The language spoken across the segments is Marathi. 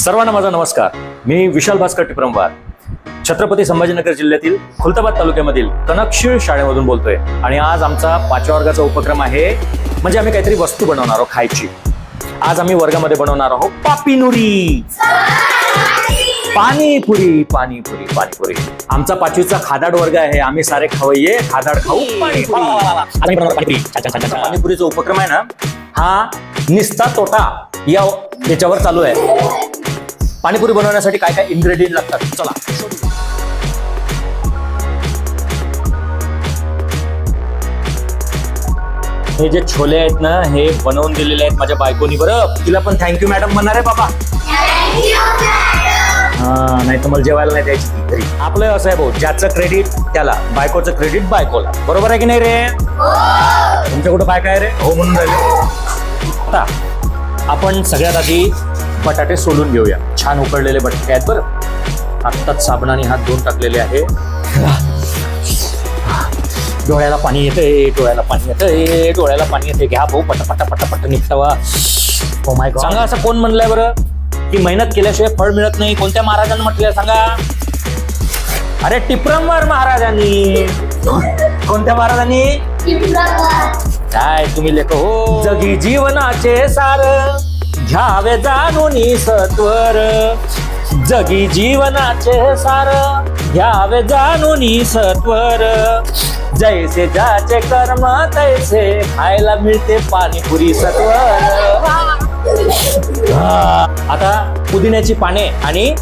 सर्वांना माझा नमस्कार. मी विशाल भास्कर टिप्रमवार. छत्रपती संभाजीनगर जिल्ह्यातील खुलताबाद तालुक्यामधील कनकशीळ शाळेमधून बोलतोय. आणि आज आमचा पाचव्या वर्गाचा उपक्रम आहे म्हणजे आम्ही काहीतरी वस्तू बनवणार आहोत खायची. आज आम्ही वर्गामध्ये बनवणार आहोत पापीनुरी. पाणीपुरी पाणीपुरी पाणीपुरी. आमचा पाचवीचा खादाड वर्ग आहे. आम्ही सारे खवय्ये खादाड खाऊ पाणीपुरी. पाणीपुरीचा उपक्रम आहे ना हा निस्ता तोटा या याच्यावर चालू आहे. पाणीपुरी बनवण्यासाठी काय काय इन्ग्रेडियंट लागतात? चला. हे जे छोले आहेत ना हे बनवून दिलेले आहेत माझ्या बायकोनी बरं? तिला पण थँक्यू मॅडम म्हणणार आहे बाबा. हा नाही तर मला जेवायला नाही द्यायची ती घरी. आपलं असं आहे भाऊ ज्याचं क्रेडिट त्याला बायकोचं क्रेडिट बायकोला. बरोबर आहे की नाही रे? तुमच्या कुठं बायका आहे रे? हो म्हणून राहिले. आता आपण सगळ्यात आधी बटाटे सोलून घेऊया. छान उकडलेले बटाटे आहेत बरं. आत्ताच साबणाने हात धुवून टाकलेले आहे. डोळ्याला पाणी येतंय डोळ्याला पाणी येतंय डोळ्याला पाणी येते घ्या भाऊ पटा पटा पटा पटा निपटावा हो माय सांगा असं कोण म्हणलंय बरं? की मेहनत केल्याशिवाय फळ मिळत नाही. कोणत्या महाराजांनी म्हटलंय सांगा? अरे टिप्रमवर महाराजांनी. कोणत्या महाराजांनी? काय तुम्ही लेख हो. जगी जीवनाचे सार. घ्यावे जाणून सत्वर जगी जीवनाचे सार घ्यावे जाणून सत्वर जैसे जाचे कर्म तैसे खायला मिळते पाणीपुरी सत्वर. आता पुदिन्याची पाने आणि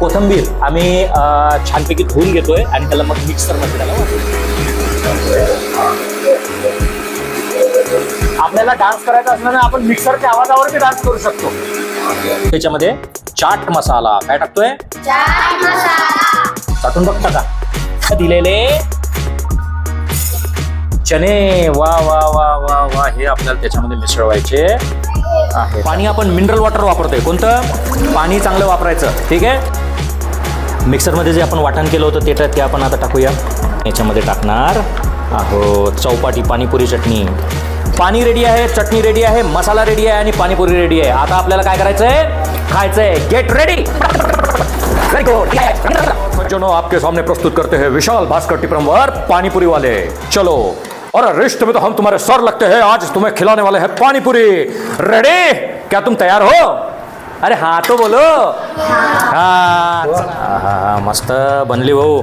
कोथंबीर आम्ही छानपैकी धुवून घेतोय आणि त्याला मग मिक्सरमध्ये त्याला आपल्याला डान्स करायचा असला ना आपण मिक्सरच्या आवाजावर डान्स करू शकतो. त्याच्यामध्ये चाट मसाला काय टाकतोय? चाटून बघता का दिलेले चने वा वा वा वा वा. हे आपल्याला त्याच्यामध्ये मिसळवायचे आहे पाणी आपण मिनरल वॉटर वापरतोय. कोणतं? पाणी चांगलं वापरायचं. ठीक आहे? मिक्सरमध्ये जे आपण वाटण केलं होतं ते ते आपण आता टाकूया. याच्यामध्ये टाकणार आहो चौपाटी पाणीपुरी चटणी. पाणी रेडी आहे चटणी रेडी आहे मसाला रेडी आहे आणि पाणीपुरी रेडी आहे. आता आपल्याला काय करायचंय? खायचंय. गेट रेडी वेरी सज्जनों आपके सामने प्रस्तुत करते हैं विशाल भास्कर टिप्रमवर पानीपुरी वाले चलो. और रिश्ते में तो हम तुम्हारे सर लगते हैं. आज तुम्हें खिलाने वाले हैं पानीपुरी रेडी क्या तुम तैयार हो? अरे हाँ तो बोलो. हाँ हाँ मस्त. बनली भाऊ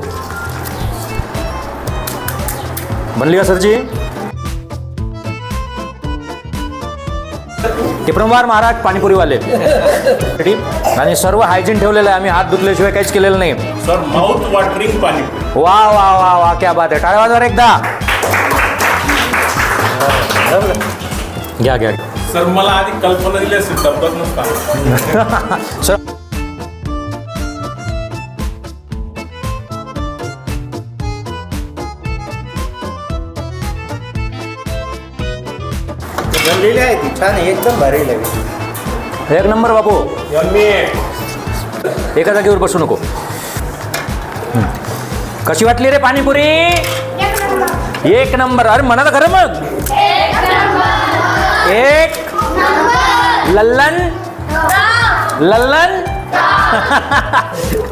बनली का सरजी टिप्रमवार महाराज पाणीपुरीवाले. रेडी आणि सर्व हायजीन ठेवलेलं आहे आम्ही हात धुतल्याशिवाय काहीच केलेलं नाही. Sir mouth watering panipuri. वा वा वा वा क्या बात आहे. टाळ्या वाजवा रे एकदा. घ्या घ्या. सर मला आधी कल्पना दिली असेल डब्बाच नसता. सर बनलेली आहे ती. छान आहे एकदम भारी लागेल एक नंबर बापू. यम्मी. एका जागेवर बसू नको. हं. कशी वाटली रे पाणीपुरी? एक नंबर. अरे म्हणा तर खरं मग. एक. लल्लन. लल्लन.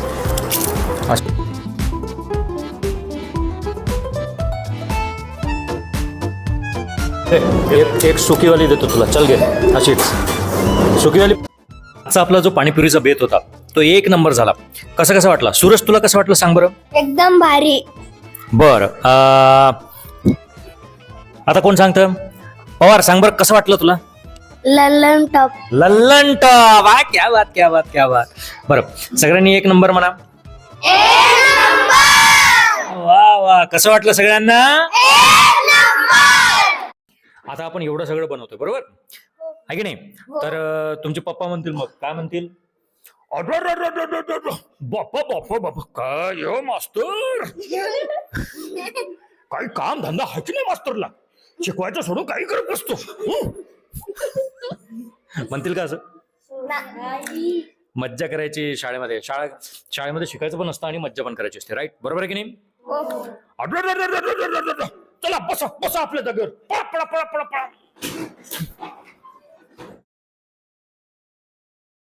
एक एक सुकीवाली देतो तुला. चल घे. अशीच सुकीवाली आजचा आपला जो पाणीपुरीचा बेत होता तो एक नंबर झाला. कसा कसा वाटला? सूरज तुला कसं वाटलं सांग बरं? एकदम भारी. बर आता कोण सांगतं? पवार सांग बरं कसं वाटलं तुला? ललन टॉप. लल्लन टॉप. हा क्या बात क्या बात क्या बात. बरं सगळ्यांनी एक नंबर म्हणा. वा वा. कसं वाटलं सगळ्यांना? आता आपण एवढं सगळं बनवतोय बरोबर? हो. आहे की नाही? हो. तर तुमचे पप्पा म्हणतील मग. काय म्हणतील? बाप्पा बाप्पा बाप्पा काय हो, मास्तर? काही काम धंदा हाय नाही मास्तरला? शिकवायचं सोडून काही करत बसतो म्हणतील का असं? मज्जा करायची शाळेमध्ये. शाळा शाळेमध्ये शिकायचं पण असतं आणि मज्जा पण करायची असते राईट बरोबर आहे की नाही? चला बसा बसा आपल्या जागेवर पळा पळा पळा पळा पळा.